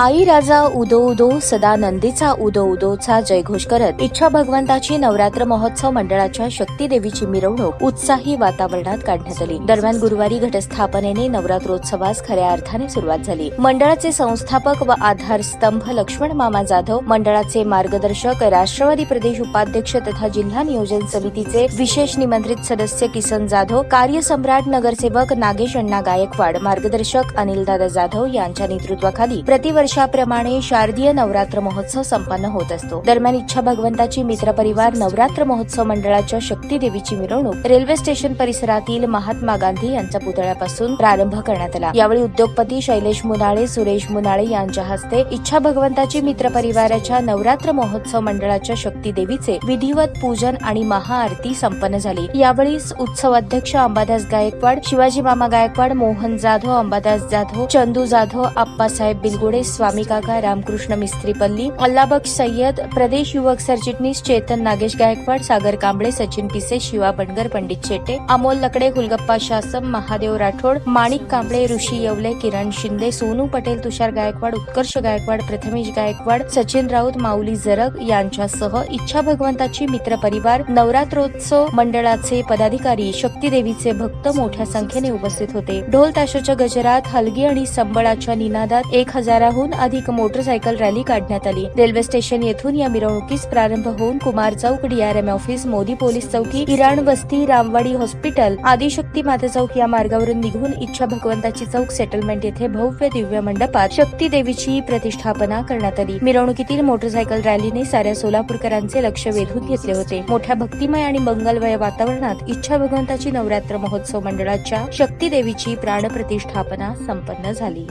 आई राजा उदो उदो सदा नंदीचा उदो उदोचा जयघोष करत इच्छा भगवंताची नवरात्र महोत्सव मंडळाच्या शक्ती देवीची मिरवणूक उत्साही वातावरणात काढण्यात आली. दरम्यान गुरुवारी घटस्थापनेने नवरात्रोत्सवास खऱ्या अर्थाने सुरुवात झाली. मंडळाचे संस्थापक व आधारस्तंभ लक्ष्मण मामा जाधव मंडळाचे मार्गदर्शक राष्ट्रवादी प्रदेश उपाध्यक्ष तथा जिल्हा नियोजन समितीचे विशेष निमंत्रित सदस्य किसन जाधव कार्यसम्राट नगरसेवक नागेश अण्णा गायकवाड मार्गदर्शक अनिलदादा जाधव यांच्या नेतृत्वाखाली वर्षाप्रमाणे शारदीय नवरात्र महोत्सव संपन्न होत असतो. दरम्यान इच्छा भगवंताची मित्र परिवार नवरात्र महोत्सव मंडळाच्या शक्ती देवीची मिरवणूक रेल्वे स्टेशन परिसरातील महात्मा गांधी यांच्या पुतळ्यापासून प्रारंभ करण्यात आला. यावेळी उद्योगपती शैलेश मुनाळे सुरेश मुनाळे यांच्या हस्ते इच्छा भगवंताची मित्र परिवाराच्या नवरात्र महोत्सव मंडळाच्या शक्ती देवीचे विधिवत पूजन आणि महाआरती संपन्न झाली. यावेळी उत्सव अध्यक्ष अंबादास गायकवाड शिवाजी मामा गायकवाड मोहन जाधव अंबादास जाधव चंदू जाधव आप्पासाहेब बिलगुडे स्वामी काका रामकृष्ण मिस्त्रीपल्ली अल्लाबक्ष सय्यद प्रदेश युवक सरचिटणीस चेतन नागेश गायकवाड सागर कांबळे सचिन पिसे शिवा बनगर पंडित शेटे अमोल लकडे हुलगप्पा शासम महादेव राठोड माणिक कांबळे ऋषी येवले किरण शिंदे सोनू पटेल तुषार गायकवाड उत्कर्ष गायकवाड प्रथमेश गायकवाड सचिन राऊत माऊली जरग यांच्यासह इच्छा भगवंताची मित्र परिवार नवरात्रोत्सव मंडळाचे पदाधिकारी शक्तीदेवीचे भक्त मोठ्या संख्येने उपस्थित होते. ढोल ताशाच्या गजरात हलगी आणि संबळाच्या निनादात एक हजाराहून अधिक मोटरसायकल रॅली काढण्यात आली. रेल्वे स्टेशन येथून या मिरवणुकीस प्रारंभ होऊन Kumar Chowk DRM office Modi police चौकी इराण वस्ती रामवाडी हॉस्पिटल आदिशक्ती माता चौक या मार्गावरून निघून इच्छा भगवंताची चौक सेटलमेंट येथे भव्य दिव्य मंडपात शक्ती देवीची प्रतिष्ठापना करण्यात आली. मिरवणुकीतील मोटरसायकल रॅलीने साऱ्या सोलापूरकरांचे लक्ष वेधून घेतले होते. मोठ्या भक्तिमय आणि मंगलमय वातावरणात इच्छा भगवंताची नवरात्र महोत्सव मंडळाच्या शक्ती देवीची प्राणप्रतिष्ठापना संपन्न झाली.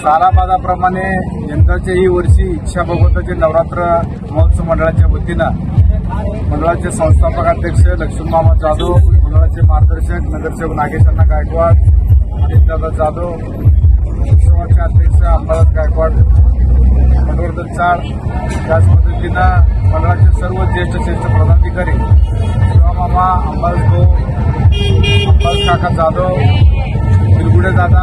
सालाबादाप्रमाणे यंदाच्या ही वर्षी इच्छा भगवंताचे नवरात्र महोत्सव मंडळाच्या वतीनं मंडळाचे संस्थापक अध्यक्ष लक्ष्मीमामा जाधव मंडळाचे मार्गदर्शक नगरसेवक नागेशांना गायकवाड अनिलदादा जाधव उत्सवाचे अध्यक्ष अंबादास गायकवाड मनोवर्धन चाळ त्याच पद्धतीनं मंडळाचे सर्व ज्येष्ठ श्रेष्ठ पदाधिकारी शिवामामा अंबादास भाऊ अंबादास काका जाधव पुढे दादा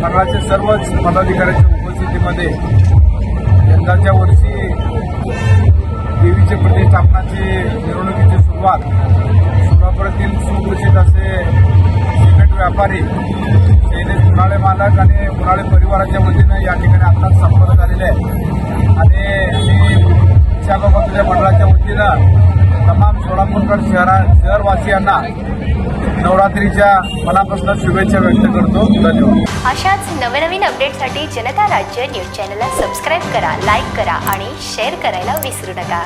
मंडळाचे सर्वच पदाधिकाऱ्यांच्या उपस्थितीमध्ये यंदाच्या वर्षी देवीचे प्रतिष्ठापनाची मिरवणुकीची सुरुवात सोलापुरातील सुप्रसिद्ध असे सिमेंट व्यापारी शैलेश उन्हाळे मालक आणि उन्हाळे परिवाराच्या वतीनं या ठिकाणी आत्ताच संपन्न झालेले आहे. आणि तमाम शहरा शहरवासियांना नवरात्रीच्या मनापासून शुभेच्छा व्यक्त करतो. धन्यवाद. अशाच नवनवीन अपडेटसाठी जनता राज्य न्यूज चॅनलला सबस्क्राईब करा लाईक करा आणि शेअर करायला विसरू नका.